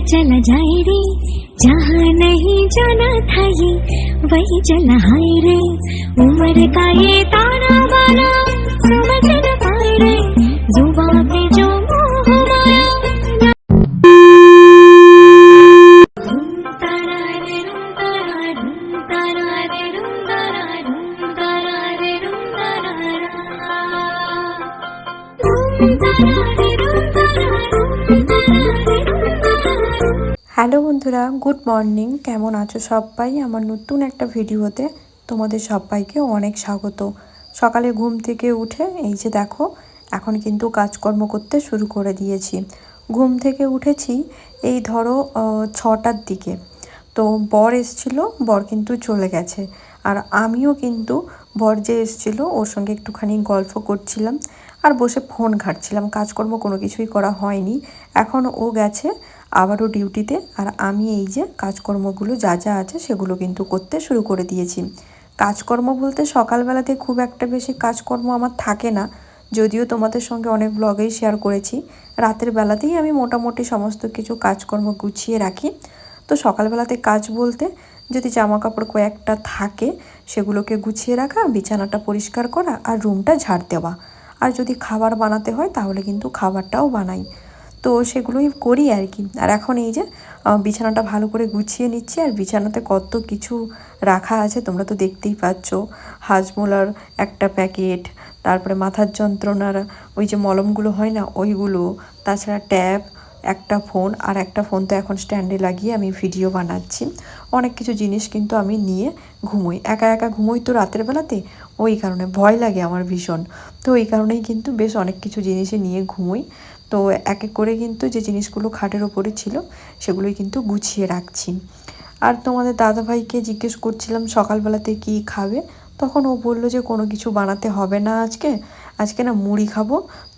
चला जाए रे। जहाँ नहीं जाना था ये वही चला हाय रे। उम्र का ये ताना बाना समझ न पाए रे। जुबा पे जो मोह माया হ্যালো বন্ধুরা, গুড মর্নিং। কেমন আছো সবাই? আমার নতুন একটা ভিডিওতে তোমাদের সবাইকে অনেক স্বাগত। সকালে ঘুম থেকে উঠে, এই যে দেখো, এখন কিন্তু কাজকর্ম করতে শুরু করে দিয়েছি। ঘুম থেকে উঠেছি, এই ধরো ছটার দিকে। তো বর এসছিল, বর কিন্তু চলে গেছে। আর আমিও কিন্তু, বর যে এসছিল, ওর সঙ্গে একটুখানি গল্প করছিলাম। আর বসে ফোন ঘাটছিলাম, কাজকর্ম কোনো কিছুই করা হয়নি। এখন ও গেছে আবারও ডিউটিতে আর আমি এই যে কাজকর্মগুলো যা যা আছে সেগুলো কিন্তু করতে শুরু করে দিয়েছি। কাজকর্ম বলতে সকালবেলাতে খুব একটা বেশি কাজকর্ম আমার থাকে না। যদিও তোমাদের সঙ্গে অনেক ব্লগেই শেয়ার করেছি। রাতের বেলাতেই আমি মোটামুটি সমস্ত কিছু কাজকর্ম গুছিয়ে রাখি। তো সকালবেলাতে কাজ বলতে যদি জামা কাপড় কয়েকটা থাকে সেগুলোকে গুছিয়ে রাখা, বিছানাটা পরিষ্কার করা আর রুমটা ঝাড় দেওয়া। আর যদি খাবার বানাতে হয় তাহলে কিন্তু খাবারটাও বানাই। তো সেগুলোই করি আর কি। আর এখন এই যে বিছানাটা ভালো করে গুছিয়ে নিচ্ছি আর বিছানাতে কত কিছু রাখা আছে তোমরা তো দেখতেই পাচ্ছ। হাজমোলার একটা প্যাকেট, তারপরে মাথার যন্ত্রণার ওই যে মলমগুলো হয় না, ওইগুলো, তাছাড়া ট্যাব, একটা ফোন আর একটা ফোন তো এখন স্ট্যান্ডে লাগিয়ে আমি ভিডিও বানাচ্ছি। অনেক কিছু জিনিস কিন্তু আমি নিয়ে ঘুমোই। একা একা ঘুমোই তো রাতের বেলাতে? ওই কারণে ভয় লাগে আমার ভীষণ। তো এই কারণেই কিন্তু বেশ অনেক কিছু জিনিসই নিয়ে ঘুমোই। তো এক এক করে কিন্তু যে জিনিসগুলো খাটের ওপরে ছিল, সেগুলোই কিন্তু গুছিয়ে রাখছি। আর তোমাদের দাদাভাইকে জিজ্ঞেস করছিলাম, সকালবেলাতে কি খাবে? তখন ও বলল যে, কোনো কিছু বানাতে হবে না আজকে। আজকে না মুড়ি খাব,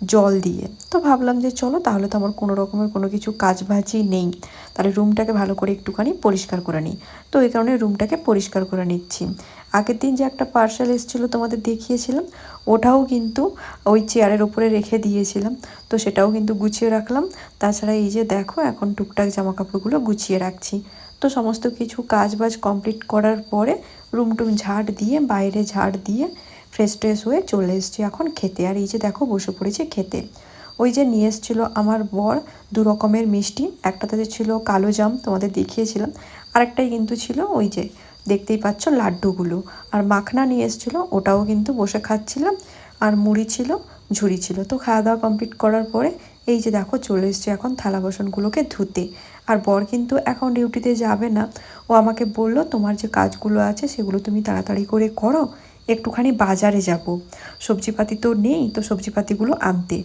জল দিয়ে। তো ভাবলাম যে, চলো, তাহলে তো আমার কোনো রকমের কোনো কিছু কাজ বাজি নেই। তাহলে রুমটাকে ভালো করে একটুখানি পরিষ্কার করে নিই। তো এই কারণে রুমটাকে পরিষ্কার করে নিচ্ছি। আগের দিন যে একটা পার্সেল এসেছিল তোমাদের দেখিয়েছিলাম, ওটাও কিন্তু ওই চেয়ারের ওপরে রেখে দিয়েছিলাম। তো সেটাও কিন্তু গুছিয়ে রাখলাম। তাছাড়া এই যে দেখো, এখন টুকটাক জামা কাপড়গুলো গুছিয়ে রাখছি। তো সমস্ত কিছু কাজ বাজ কমপ্লিট করার পরে রুম টুম ঝাড় দিয়ে, বাইরে ঝাড় দিয়ে ফ্রেশ ট্রেশ হয়ে চলে এসেছি এখন খেতে। আর এই যে দেখো, বসে পড়েছে খেতে। ওই যে নিয়ে এসেছিল আমার বর দু রকমের মিষ্টি। একটাতে ছিল কালো জাম, তোমাদের দেখিয়েছিলাম। আরেকটাই কিন্তু ছিল ওই যে দেখতেই পাচ্ছ লাড্ডুগুলো। আর মাখনা নিয়ে এসেছিল, ওটাও কিন্তু বসে খাচ্ছিলাম। আর মুড়ি ছিল, ঝুড়ি ছিল। তো খাওয়া দাওয়া কমপ্লিট করার পরে এই যে দেখো চলে এসছে এখন থালা বাসনগুলোকে ধুতে। আর বর কিন্তু এখন ডিউটিতে যাবে না। ও আমাকে বলল, তোমার যে কাজগুলো আছে সেগুলো তুমি তাড়াতাড়ি করে করো। একটুখানি বাজারে যাব। সবজিপাতি তো নেই, তো সবজিপাতিগুলো আনতে।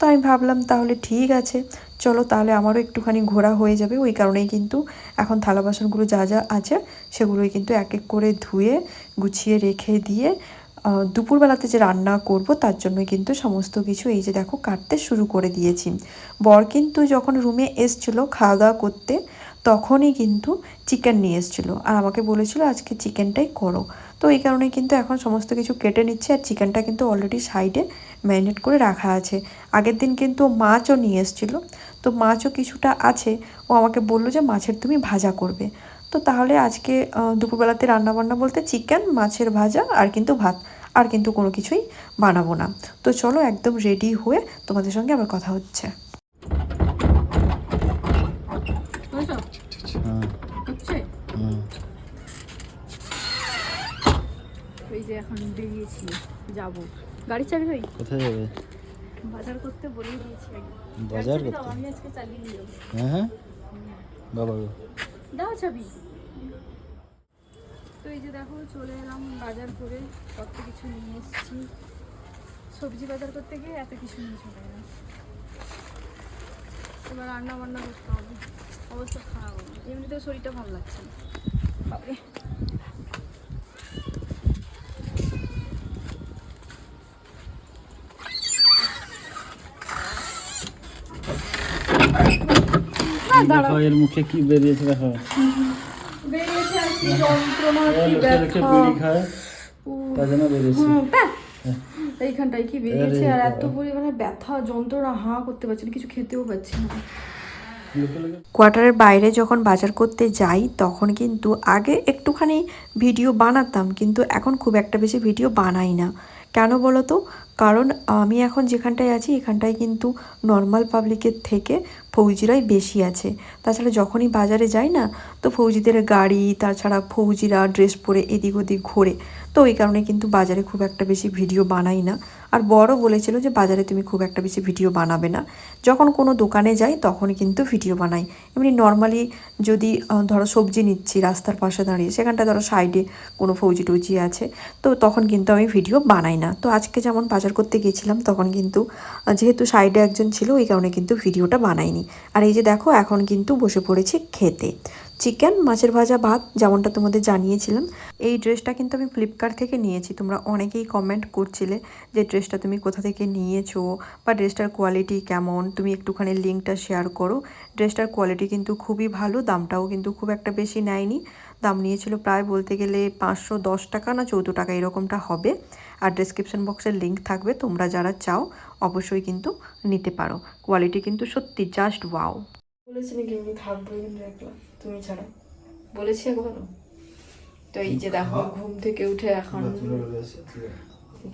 তো আমি ভাবলাম তাহলে ঠিক আছে। চলো তাহলে আমারও একটুখানি ঘোরা হয়ে যাবে। ওই কারণেই কিন্তু এখন থালা বাসনগুলো যা যা আছে সেগুলোই কিন্তু এক এক করে ধুয়ে, গুছিয়ে রেখে দিয়ে দুপুরবেলাতে যে রান্না করব তার জন্যই কিন্তু সমস্ত কিছু এই যে দেখো কাটতে শুরু করে দিয়েছি। বর কিন্তু যখন রুমে এসছিলো খাওয়া দাওয়া করতে তখনই কিন্তু চিকেন নিয়ে এসেছিল। আর আমাকে বলেছিল আজকে চিকেনটাই করো। তো এই কারণে কিন্তু এখন সমস্ত কিছু কেটে নিচ্ছে আর চিকেনটা কিন্তু অলরেডি সাইডে ম্যারিনেট করে রাখা আছে। আগের দিন কিন্তু মাছও নিয়ে এসেছিল। তো মাছও কিছুটা আছে। ও আমাকে বলল যে মাছের তুমি ভাজা করবে। তো তাহলে আজকে দুপুরবেলাতে রান্না বান্না বলতে চিকেন মাছের ভাজা আর কিন্তু ভাত। আর কিন্তু কোনো কিছুই বানাবো না। তো চলো একদম রেডি হয়ে তোমাদের সঙ্গে আবার কথা হচ্ছে। যে এখন বেরিয়েছি যাব। গাড়ি চাবি ভাই কোথায় যাবে? বাজার করতে বলেই দিয়েছি বাজার করতে? আমি আজকে চালিয়ে নিয়ে হ্যাঁ হ্যাঁ। বাবা গো। দাও চাবি। তো এই যে দেখো চলে এলাম বাজার করে কত কিছু নিয়ে এসেছি। সবজি বাজার করতে গিয়ে এত কিছু নিয়ে চলে এলাম। এবার রান্না বান্না করতে হবে। অবস্থা খারাপ হবে এমনিতেও শরীরটা ভালো লাগছে না। এর মুখে কি বেরিয়েছে দেখো। বেরিয়েছে আর কি যন্ত্রণা কি লোকে লোকে ব্যথা বিড়ি খায় তার জন্য বেরিয়েছে। এইখানটায় কি বেরিয়েছে আর এত পরিমাণে ব্যথা যন্ত্রণা হাঁ করতে পারছি না কিছু খেতেও পাচ্ছি না। কোয়ার্টারের বাইরে যখন বাজার করতে যাই তখন কিন্তু আগে একটুখানি ভিডিও বানাতাম কিন্তু এখন খুব একটা বেশি ভিডিও বানাই না। কেন বলো তো? কারণ আমি এখন যেখানটায় আছি এখানটায় কিন্তু নর্মাল পাবলিকের থেকে ফৌজিরাই বেশি আছে। তাছাড়া যখনই বাজারে যাই না, তো ফৌজিদের গাড়ি, তাছাড়া ফৌজিরা ড্রেস পরে এদিক ওদিক ঘোরে। তো ওই কারণে কিন্তু বাজারে খুব একটা বেশি ভিডিও বানাই না। আর বড় বলেছিল যে, বাজারে তুমি খুব একটা বেশি ভিডিও বানাবে না। যখন কোনো দোকানে যাই তখন কিন্তু ভিডিও বানাই। এমনি নর্মালি যদি ধরো সবজি নিচ্ছি, রাস্তার পাশে দাঁড়িয়ে সেখানটা ধরো সাইডে কোনো ফৌজি টুজি আছে, তো তখন কিন্তু আমি ভিডিও বানাই না। তো আজকে যেমন বাজার করতে গেছিলাম, তখন কিন্তু যেহেতু সাইডে একজন ছিল, ওই কারণে কিন্তু ভিডিওটা বানাইনি। আর এই যে দেখো, এখন কিন্তু বসে পড়েছি খেতে। চিকেন, মাছের ভাজা ভাত যেমনটা তোমাদের জানিয়েছিলাম। এই ড্রেসটা কিন্তু আমি ফ্লিপকার্ট থেকে নিয়েছি। তোমরা অনেকেই কমেন্ট করছিলে যে ড্রেসটা তুমি কোথা থেকে নিয়েছো বা ড্রেসটার কোয়ালিটি কেমন। তুমি একটুখানি লিঙ্কটা শেয়ার করো। ড্রেসটার কোয়ালিটি কিন্তু খুবই ভালো, দামটাও কিন্তু খুব একটা বেশি নেয়নি। দাম নিয়েছিল প্রায় বলতে গেলে পাঁচশো দশ টাকা না চৌদ্দ টাকা এরকমটা হবে। আর ডেসক্রিপশন বক্সের লিঙ্ক থাকবে, তোমরা যারা চাও অবশ্যই কিন্তু নিতে পারো। কোয়ালিটি কিন্তু সত্যি জাস্ট ওয়াও বলেছি নাকি আমি থাকব কিন্তু একলা তুমি ছাড়া বলেছি একবারও তো এই যে দেখো ঘুম থেকে উঠে এখন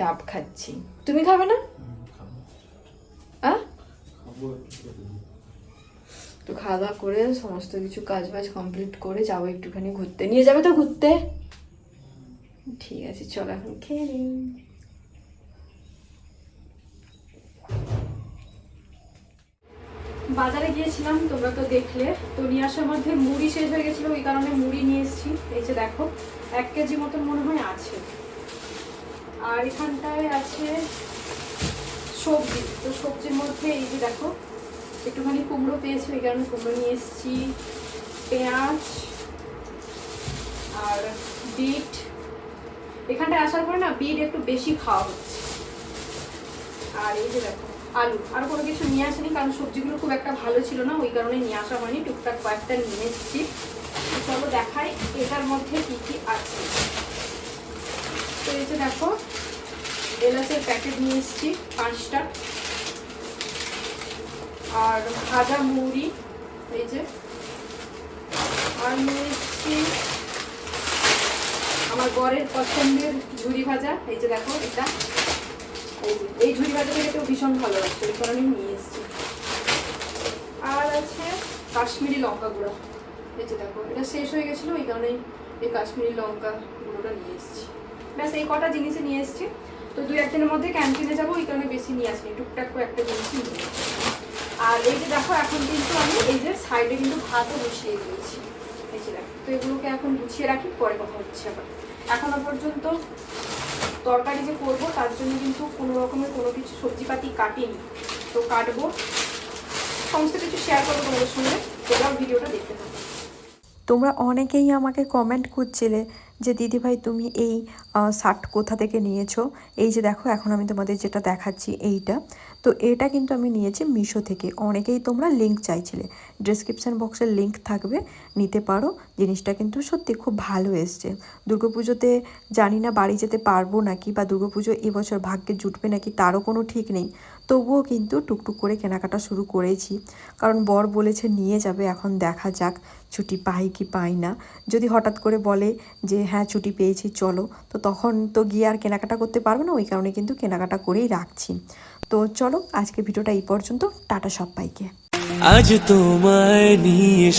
ডাব খাচ্ছি। তুমি খাবে না? তো খাওয়া দাওয়া করে সমস্ত কিছু কাজ বাজ কমপ্লিট করে যাব একটুখানি ঘুরতে। নিয়ে যাবে তো ঘুরতে? ঠিক আছে চলো এখন খেয়ে নিই। বাজারে গিয়েছিলাম, তোমরা তো দেখলে। তো নিয়ে আসার মধ্যে মুড়ি শেষ হয়ে গেছিল, ওই কারণে মুড়ি নিয়ে এসেছি। এই যে দেখো, এক কেজি মতন মনে হয় আছে। আর এখানটায় আছে সবজি। তো সবজির মধ্যে এই যে দেখো, একটুখানি কুমড়ো পেয়েছি ওই কারণে কুমড়ো নিয়ে এসেছি। পেঁয়াজ আর বিট। এখানটায় আসার পরে না, বিট একটু বেশি খাওয়া হচ্ছে। আর এই যে দেখো আলু। আর কোনো কিছু নিয়ে আসেনি, কারণ সবজিগুলো খুব একটা ভালো ছিল না, ওই কারণে নিয়ে আসা হয়নি। টুকটাক কয়েকটা নিয়ে এসেছি। চলো দেখাই এটার মধ্যে কি কি আছে। তো এই যে দেখো, এলাচের প্যাকেট নিয়ে এসেছি, পাঁচটা। আর ভাজা মুড়ি, এই যে। আর নিয়ে এসেছি আমার বরের পছন্দের ঝুড়ি ভাজা, এই যে দেখো এটা। এই- এই ঝুড়ি ভাজাটা খেতেও ভীষণ ভালো লাগছে ওই কারণে নিয়ে এসেছি। আর আছে কাশ্মীরি লঙ্কা গুঁড়ো। এই যে দেখো, এটা শেষ হয়ে গেছিল ওই কারণে এই কাশ্মীরি লঙ্কা গুঁড়োটা নিয়ে এসেছি। ব্যাস, এই কটা জিনিসই নিয়ে এসেছি। তো দুই একদিনের মধ্যে ক্যান্টিনে যাব ওই কারণে বেশি নিয়ে আসিনি, টুকটাক করে একটা জিনিসই নিয়ে আর এই যে দেখো, এখন কিন্তু আমি এই যে সাইডে কিন্তু ভাতও বসিয়ে দিয়েছি। এই যে দেখো, তো এগুলোকে এখন গুছিয়ে রাখি, পরে কথা হচ্ছে আবার। এখনও পর্যন্ত তরকারি যে করব, তার জন্য কিন্তু কোনো রকমের কোনো কিছু সবজিপাতি কাটিনি। তো কাটবো। সমস্ত কিছু শেয়ার করব তোমাদের সঙ্গে। তোমরাও ভিডিওটা দেখতে থাকো। তোমরা অনেকেই আমাকে কমেন্ট করছিলে যে, দিদিভাই, তুমি এই শার্ট কোথা থেকে নিয়েছো? এই যে দেখো, এখন আমি তোমাদের যেটা দেখাচ্ছি এইটা। তো এটা কিন্তু আমি নিয়েছি মিশো থেকে। অনেকেই তোমরা লিঙ্ক চাইছিলে। ডিসক্রিপশান বক্সের লিঙ্ক থাকবে, নিতে পারো। জিনিসটা কিন্তু সত্যি খুব ভালো এসছে। দুর্গাপুজোতে জানি না বাড়ি যেতে পারব নাকি বা দুর্গাপুজো এবছর ভাগ্যে জুটবে নাকি তারও কোনো ঠিক নেই। তবুও কিন্তু টুকটুক করে কেনাকাটা শুরু করেছি। কারণ বর বলেছে নিয়ে যাবে, এখন দেখা যাক। ছুটি পাই কি পাই না। যদি হঠাৎ করে বলে যে হ্যাঁ ছুটি পেয়েছি, চলো। তো তখন তো গিয়ে আর কেনাকাটা করতে পারব না। ওই কারণে কিন্তু কেনাকাটা করেই রাখছি। তো চলো আজকে ভিডিওটা এই পর্যন্ত। টাটা সব পাইকে আজ তোমায় নিয়ে